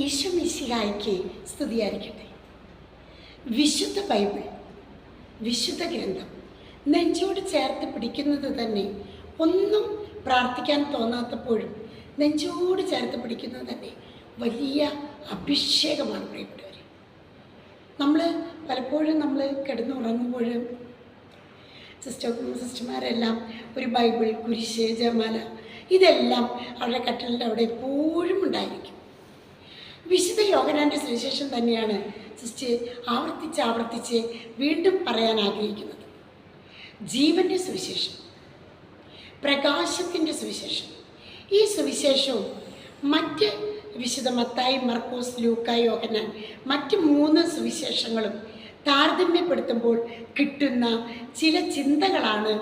ഈശോ മിശിഹായ്ക്ക് സ്തുതിയായിരിക്കട്ടെ. വിശുദ്ധ ബൈബിൾ വിശുദ്ധ ഗ്രന്ഥം നെഞ്ചോട് ചേർത്ത് പിടിക്കുന്നത് തന്നെ ഒന്നും പ്രാർത്ഥിക്കാൻ തോന്നാത്തപ്പോഴും നെഞ്ചോട് ചേർത്ത് പിടിക്കുന്നത് തന്നെ വലിയ അഭിഷേകമാണ് പ്രിയപ്പെട്ടവർ നമ്മൾ പലപ്പോഴും നമ്മൾ കിടന്നുറങ്ങുമ്പോഴും സിസ്റ്റർ സിസ്റ്റർമാരെല്ലാം ഒരു ബൈബിൾ കുരിശ് ജമാല ഇതെല്ലാം അവരുടെ കട്ടലിന്റെ അവിടെ എപ്പോഴും ഉണ്ടായിരിക്കും. വിശുദ്ധ യോഗനാന്റെ സുവിശേഷം തന്നെയാണ് സിസ്റ്റർ ആവർത്തിച്ച് ആവർത്തിച്ച് വീണ്ടും പറയാൻ ആഗ്രഹിക്കുന്നത്. ജീവന്റെ സുവിശേഷം പ്രകാശത്തിന്റെ സുവിശേഷം. ഈ സുവിശേഷവും മറ്റ് വിശുദ്ധ മത്തായി മർക്കോസ് ലൂക്ക യോഗനാൻ മറ്റ് മൂന്ന് സുവിശേഷങ്ങളും താരതമ്യപ്പെടുത്തുമ്പോൾ കിട്ടുന്ന ചില ചിന്തകളാണ്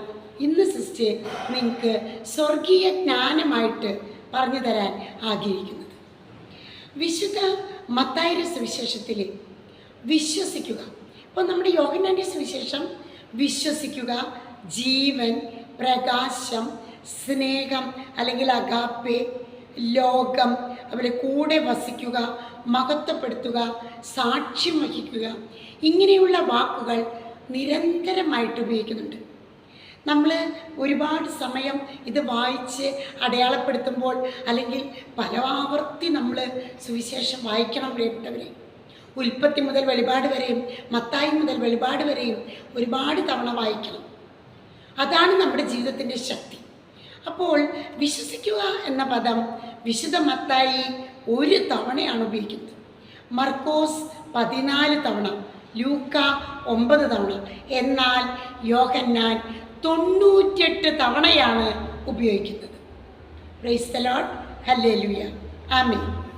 ഇന്ന് സിസ്റ്റർ നിങ്ങൾക്ക് സ്വർഗീയ ജ്ഞാനമായിട്ട് പറഞ്ഞു തരാൻ ആഗ്രഹിക്കുന്നത്. വിശുദ്ധ മത്തായിര സുവിശേഷത്തിൽ വിശ്വസിക്കുക. ഇപ്പോൾ നമ്മുടെ യോഗനാന്റെ സുവിശേഷം വിശ്വസിക്കുക ജീവൻ പ്രകാശം സ്നേഹം അല്ലെങ്കിൽ അഗാപ്പെ ലോകം അവരെ കൂടെ വസിക്കുക മഹത്വപ്പെടുത്തുക സാക്ഷ്യം വഹിക്കുക ഇങ്ങനെയുള്ള വാക്കുകൾ നിരന്തരമായിട്ട് ഉപയോഗിക്കുന്നുണ്ട്. നമ്മൾ ഒരുപാട് സമയം ഇത് വായിച്ച് അടയാളപ്പെടുത്തുമ്പോൾ അല്ലെങ്കിൽ പല ആവർത്തി നമ്മൾ സുവിശേഷം വായിക്കണം പ്രിയപ്പെട്ടവരെ. ഉൽപ്പത്തി മുതൽ വെളിപാട് വരെയും മത്തായി മുതൽ വെളിപാട് വരെയും ഒരുപാട് തവണ വായിക്കണം. അതാണ് നമ്മുടെ ജീവിതത്തിന്റെ ശക്തി. അപ്പോൾ വിശ്വസിക്കുക എന്ന പദം വിശുദ്ധ മത്തായി ഒരു തവണയാണ് ഉപയോഗിക്കുന്നത്. മർക്കോസ് പതിനാല് തവണ ലൂക്ക ഒമ്പത് തവണ. എന്നാൽ യോഹന്നാൻ തൊണ്ണൂറ്റെട്ട് തവണയാണ് ഉപയോഗിക്കുന്നത്. Praise the lord hallelujah amen.